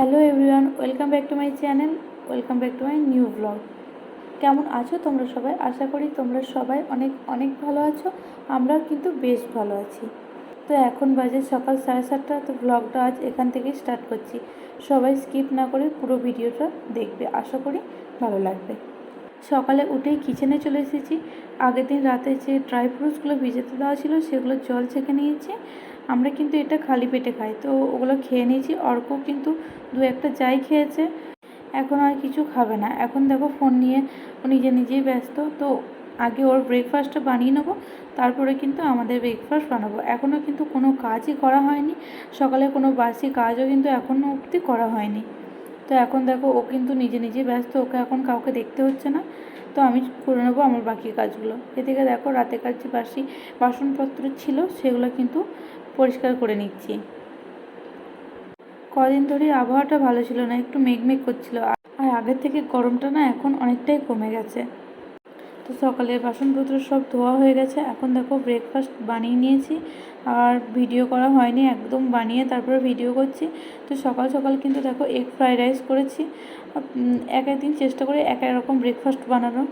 Hello everyone, welcome back to my channel, welcome back to my new blog. কেমন আছো তোমরা সবাই? আশা করি তোমরা সবাই অনেক অনেক ভালো আছো, আমরাও কিন্তু বেশ ভালো আছি। তো এখন বাজে সকাল সাড়ে সাতটা, তো ব্লগটা আজ এখান থেকেই স্টার্ট করছি। সবাই স্কিপ না করে পুরো ভিডিওটা দেখবে, আশা করি ভালো লাগবে। সকালে উঠেই কিচেনে চলে এসেছি। আগের দিন রাতে যে ড্রাই ফ্রুটসগুলো ভিজাতে দেওয়া ছিল, সেগুলো জল ছেঁকে নিয়েছি। আমরা কিন্তু এটা খালি পেটে খাই। তো ওগুলো খেয়ে নিয়েছি। অর্ক কিন্তু দু একটা যাই খেয়েছে। এখন আর কিছু খাবে না। এখন দেখো ফোন নিয়ে ও নিজে নিজেই ব্যস্ত। তো আগে ওর ব্রেকফাস্টটা বানিয়ে নেব। তারপরে কিন্তু আমাদের ব্রেকফাস্ট বানাবো। এখনও কিন্তু কোনো কাজই করা হয়নি। সকালে কোনো বাসি কাজও কিন্তু এখনও অবধি করা হয়নি। তো এখন দেখো ও কিন্তু নিজে নিজে ব্যস্ত। ওকে এখন কাউকে দেখতে হচ্ছে না। তো আমি করে নেব আমার বাকি কাজগুলো। এদিকে দেখো রাতে কাজ যে বাসি বাসনপত্র ছিল, সেগুলো কিন্তু পরিষ্কার করে নিচ্ছি। কদিন ধরে আবহাওয়াটা ভালো ছিল না, একটু মেঘমেঘ করছিল। আর আগের থেকে গরমটা না এখন অনেকটাই কমে গেছে। তো সকালে বাসনপত্র সব ধোয়া হয়ে গেছে। এখন দেখো ব্রেকফাস্ট বানিয়ে নিয়েছি। আর ভিডিও করা হয়নি, একদম বানিয়ে তারপরে ভিডিও করছি। তো সকাল সকাল কিন্তু দেখো এগ ফ্রাইড রাইস করেছি। এক একদিন চেষ্টা করি এক রকম ব্রেকফাস্ট বানানোর।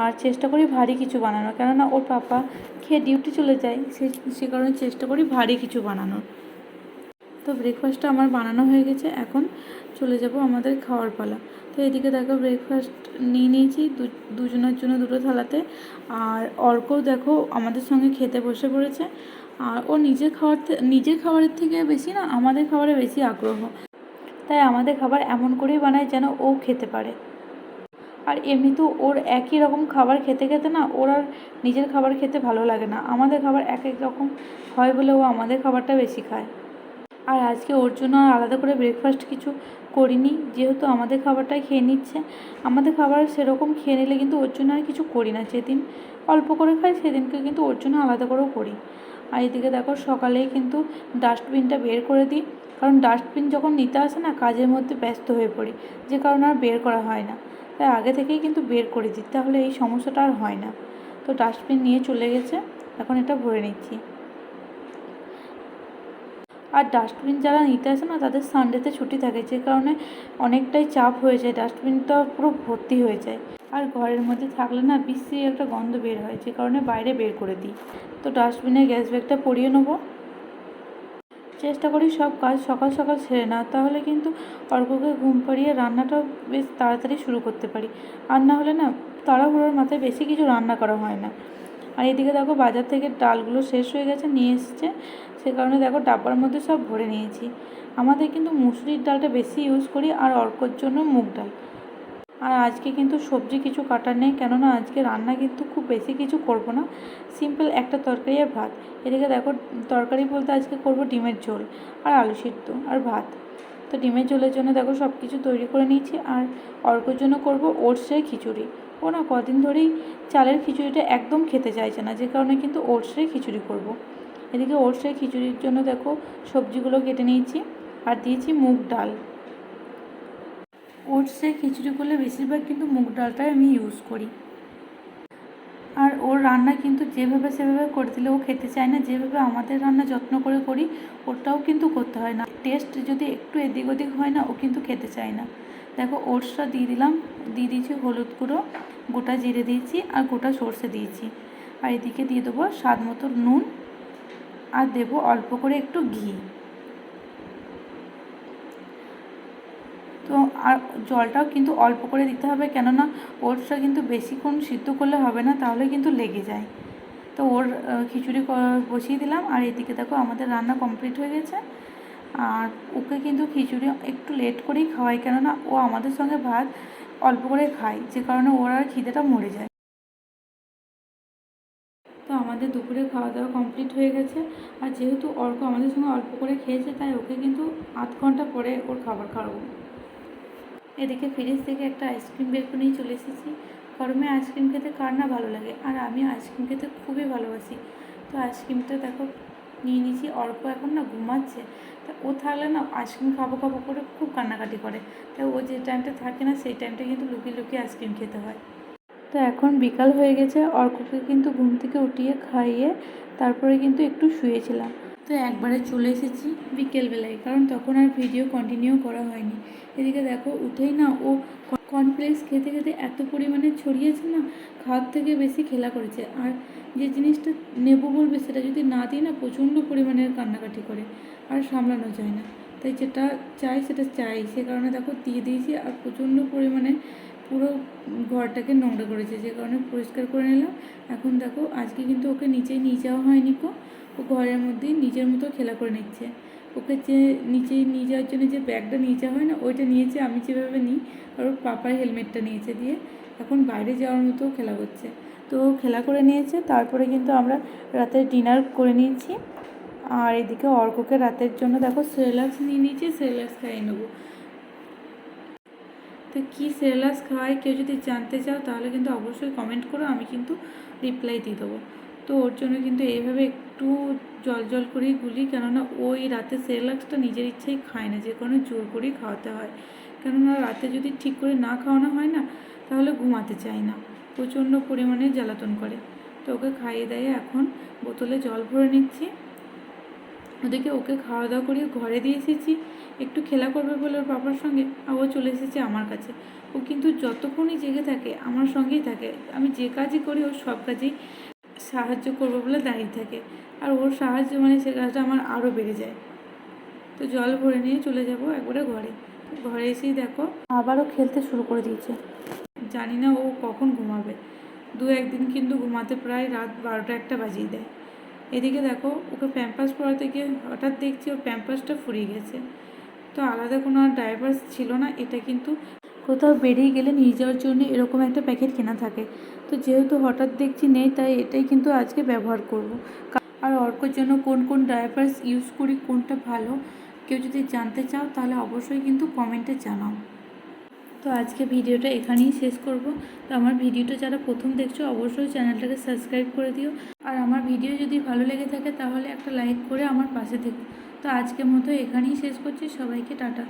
আর চেষ্টা করি ভারী কিছু বানানো কেননা ওর পাপা খেয়ে ডিউটি চলে যায় সে সে কারণে চেষ্টা করি ভারী কিছু বানানোর। তো ব্রেকফাস্টটা আমার বানানো হয়ে গেছে, এখন চলে যাব আমাদের খাওয়ার পালা। তো এদিকে দেখো ব্রেকফাস্ট নিয়ে নিয়েছি দুজনের জন্য দুটো থালাতে, আর অর্কও দেখো আমাদের সঙ্গে খেতে বসে পড়েছে, আর ও খাবার থে- নিজের খাবারের থেকে বেশি না, আমাদের খাবারে বেশি আগ্রহ। তাই আমাদের খাবার এমন করেই বানায় যেন ও খেতে পারে। আর এমনিতেও ওর একই রকম খাবার খেতে খেতে না, ওর আর নিজের খাবার খেতে ভালো লাগে না। আমাদের খাবার এক এক রকম হয় বলে ও আমাদের খাবারটা বেশি খায়। আর আজকে ওর জন্য আর আলাদা করে ব্রেকফাস্ট কিছু করিনি। যেহেতু আমাদের খাবারটাই খেয়ে নিচ্ছে, আমাদের খাবার সেরকম খেয়ে নিলে কিন্তু ওর জন্য আর কিছু করি না। যেদিন অল্প করে খাই, সেদিনকে কিন্তু ওর জন্য আলাদা করেও করি। আর এদিকে দেখো, সকালেই কিন্তু ডাস্টবিনটা বের করে দিই। কারণ ডাস্টবিন যখন নিতে আসে না, কাজের মধ্যে ব্যস্ত হয়ে পড়ি। যে কারণে আর বের করা হয় না। তাই আগে থেকেই কিন্তু বের করে দিই। তাহলে এই সমস্যাটা আর হয় না। তো ডাস্টবিন নিয়ে চলে গেছে। এখন এটা ভরে নিচ্ছি। আর ডাস্টবিন যারা নিতে আসে না, তাদের সানডেতে ছুটি থাকে, যে কারণে অনেকটাই চাপ হয়ে যায়। ডাস্টবিনটা পুরো ভর্তি হয়ে যায়। আর ঘরের মধ্যে থাকলে না বিশ্রী একটা গন্ধ বের হয়, যে কারণে বাইরে বের করে দিই। তো ডাস্টবিনে গ্যাস ব্যাগটা পরিয়ে নেব। চেষ্টা করি সব কাজ সকাল সকাল সেরে না তাহলে কিন্তু অর্ককে ঘুম পাড়িয়ে রান্নাটাও বেশ তাড়াতাড়ি শুরু করতে পারি। আর না হলে না, তাড়াহুড়োর মাথায় বেশি কিছু রান্না করা হয় না। আর এদিকে দেখো বাজার থেকে ডালগুলো শেষ হয়ে গেছে, নিয়ে এসেছে। সে কারণে দেখো ডাব্বার মধ্যে সব ভরে নিয়েছি। আমাদের কিন্তু মুসুরির ডালটা বেশি ইউজ করি আর অর্কর জন্য মুগ ডাল। আর আজকে কিন্তু সবজি কিছু কাটার নেই, কেননা আজকে রান্না কিন্তু খুব বেশি কিছু করব না। সিম্পল একটা তরকারি আর ভাত। এদিকে দেখো তরকারি বলতে আজকে করব ডিমের ঝোল আর আলু সিদ্ধ আর ভাত। তো ডিমের ঝোলের জন্য দেখো সব কিছু তৈরি করে নিয়েছি আর অর্কর জন্য করব ওটসের খিচুড়ি। ও না, কদিন ধরেই চালের খিচুড়িটা একদম খেতে চাইছে না, যে কারণে কিন্তু ওটসের খিচুড়ি করব। এদিকে ওটসের খিচুড়ির জন্য দেখো সবজিগুলো কেটে নিয়েছি আর দিয়েছি মুগ ডাল। ওটসে খিচুড়ি করলে বেশিরভাগ কিন্তু মুগ ডালটাই আমি ইউজ করি। আর ওর রান্না কিন্তু যেভাবে সেভাবে করে দিলে ও খেতে চায় না, যেভাবে আমাদের রান্না যত্ন করে করি, ওটাও কিন্তু করতে হয় না। টেস্ট যদি একটু এদিক ওদিক হয় না, ও কিন্তু খেতে চায় না। দেখো ওটসটা দিয়ে দিলাম, দিয়ে দিয়েছি হলুদ গুঁড়ো, গোটা জিরে দিয়েছি আর গোটা সর্ষে দিয়েছি। আর এদিকে দিয়ে দেবো স্বাদ মতো নুন আর দেবো অল্প করে একটু ঘি। তো আর জলটাও কিন্তু অল্প করে দিতে হবে কেননা ওটসটা কিন্তু বেশিক্ষণ সিদ্ধ করলে হবে না, তাহলে কিন্তু লেগে যায়। তো ওর খিচুড়ি বসিয়ে দিলাম আর এদিকে দেখো আমাদের রান্না কমপ্লিট হয়ে গেছে। ওকে কিন্তু খিচুড়ি একটু লেট করেই খাওয়াই, কেননা ও আমাদের সঙ্গে ভাত অল্প করে খায়, যে কারণে ওর আর খিদেটা মরে যায়। তো আমাদের দুপুরে খাওয়া দাওয়া কমপ্লিট হয়ে গেছে, আর যেহেতু অর্ক আমাদের সঙ্গে অল্প করে খেয়েছে, তাই ওকে কিন্তু আধ ঘণ্টা পরে ওর খাবার খাওয়াবো। এদিকে ফ্রিজ থেকে একটা আইসক্রিম বের করে নিয়ে চলে এসেছি। গরমে আইসক্রিম খেতে কার না ভালো লাগে? আর আমি আইসক্রিম খেতে খুবই ভালোবাসি। তো আইসক্রিমটা দেখো নিয়ে নিয়েছি, অল্প এখন না ঘুমাচ্ছে। তা ও থাকলে না আইসক্রিম খাব খাব করে খুব কান্নাকাটি করে। তাই ও যে টাইমটা থাকে না সেই টাইমটা কিন্তু লুকিয়ে লুকিয়ে আইসক্রিম খেতে হয়। তো এখন বিকাল হয়ে গেছে, অর্ককে কিন্তু ঘুম থেকে উঠিয়ে খাইয়ে তারপরে কিন্তু একটু শুয়েছিলাম। তো একবারে চলে এসেছি বিকেলবেলায়, কারণ তখন আর ভিডিও কন্টিনিউ করা হয়নি। এদিকে দেখো, উঠেই না ও কর্নফ্লেক্স খেতে খেতে এত পরিমাণে ছড়িয়েছে না, খাওয়ার থেকে বেশি খেলা করেছে। আর যে জিনিসটা নেব বলবে, সেটা যদি না দিই না প্রচণ্ড পরিমাণে কান্নাকাটি করে, আর সামলানো যায় না। তাই যেটা চাই, সেটা চাই। সে কারণে দেখো, দিয়ে দিয়েছি আর প্রচণ্ড পরিমাণে পুরো ঘরটাকে নোংরা করেছে। যে কারণে পরিষ্কার করে নিলাম। এখন দেখো, আজকে কিন্তু ওকে নিচেই নিয়ে যাওয়া হয়নি কো ও ঘরের মধ্যেই নিজের মতো খেলা করে নিচ্ছে। ওকে যে নিচে নিয়ে যাওয়ার জন্য যে ব্যাগটা নিয়ে যাওয়া হয় না, ওইটা নিয়েছে, আমি যেভাবে নিই, আর ওর পাপার হেলমেটটা নিয়েছে দিয়ে এখন বাইরে যাওয়ার মতো খেলা করছে। তো খেলা করে নিয়েছে, তারপরে কিন্তু আমরা রাতের ডিনার করে নিয়েছি। আর এদিকে অর্ককে রাতের জন্য দেখো সেরেলাক্স নিয়ে নিয়েছি সেরেলাক্স খাইয়ে নেব। তো কী সেরেলাক্স খাওয়াই কেউ যদি জানতে চাও তাহলে কিন্তু অবশ্যই কমেন্ট করো, আমি কিন্তু রিপ্লাই দিয়ে দেবো। তো ওর জন্য কিন্তু এইভাবে একটু জল জল করেই গুলি, কেননা ওই রাতে সেরেলাক্সটা নিজের ইচ্ছেই খায় না, যে কোনো জোর করেই খাওয়াতে হয়। কেননা রাতে যদি ঠিক করে না খাওয়ানো হয় না, তাহলে ঘুমাতে চায় না। প্রচণ্ড পরিমাণে জ্বালাতন করে। তো ওকে খাইয়ে দেয় এখন বোতলে জল ভরে নিচ্ছি। ওদেরকে ওকে খাওয়া দাওয়া করিয়ে ঘরে দিয়ে এসেছি। একটু খেলা করবে বলে ওর বাবার সঙ্গে ও চলে এসেছে আমার কাছে। ও কিন্তু যতক্ষণই জেগে থাকে, আমার সঙ্গেই থাকে। আমি যে কাজই করি ওর সব কাজেই সাহায্য করব বলে দাঁড়িয়ে থাকে। আর ওর সাহায্য মানে সে কাজটা আমার আরও বেড়ে যায়। তো জল ভরে নিয়ে চলে যাব একবারে ঘরে। ঘরে এসেই দেখো আবারও খেলতে শুরু করে দিয়েছে। জানি না ও কখন ঘুমাবে। দু একদিন কিন্তু ঘুমাতে প্রায় রাত বারোটা একটা বাজিয়ে দেয়। এদিকে দেখো ওকে প্যাম্পাস পরাতে গিয়ে হঠাৎ দেখছি ওর প্যাম্পাসটা ফুরিয়ে গেছে। তো আলাদা কোনো আর ড্রাইভার ছিল না, এটা কিন্তু কোথাও বেরিয়ে গেলে নিয়ে যাওয়ার জন্য এরকম একটা প্যাকেট কেনা থাকে। তো যেহেতু হঠাৎ দেখছি নেই, তাই এটাই কিন্তু আজকে ব্যবহার করব। আর অর্কর জন্য কোন কোন ড্রাইভার্স ইউজ করি, কোনটা ভালো, কেউ যদি জানতে চাও তাহলে অবশ্যই কিন্তু কমেন্টে জানাও। তো আজকে ভিডিওটা এখানেই শেষ করব। তো আমার ভিডিওটা যারা প্রথম দেখছ, অবশ্যই চ্যানেলটাকে সাবস্ক্রাইব করে দিও। আর আমার ভিডিও যদি ভালো লেগে থাকে তাহলে একটা লাইক করে আমার পাশে থেকো। তো আজকের মতো এখানেই শেষ করছি। সবাইকে টাটা।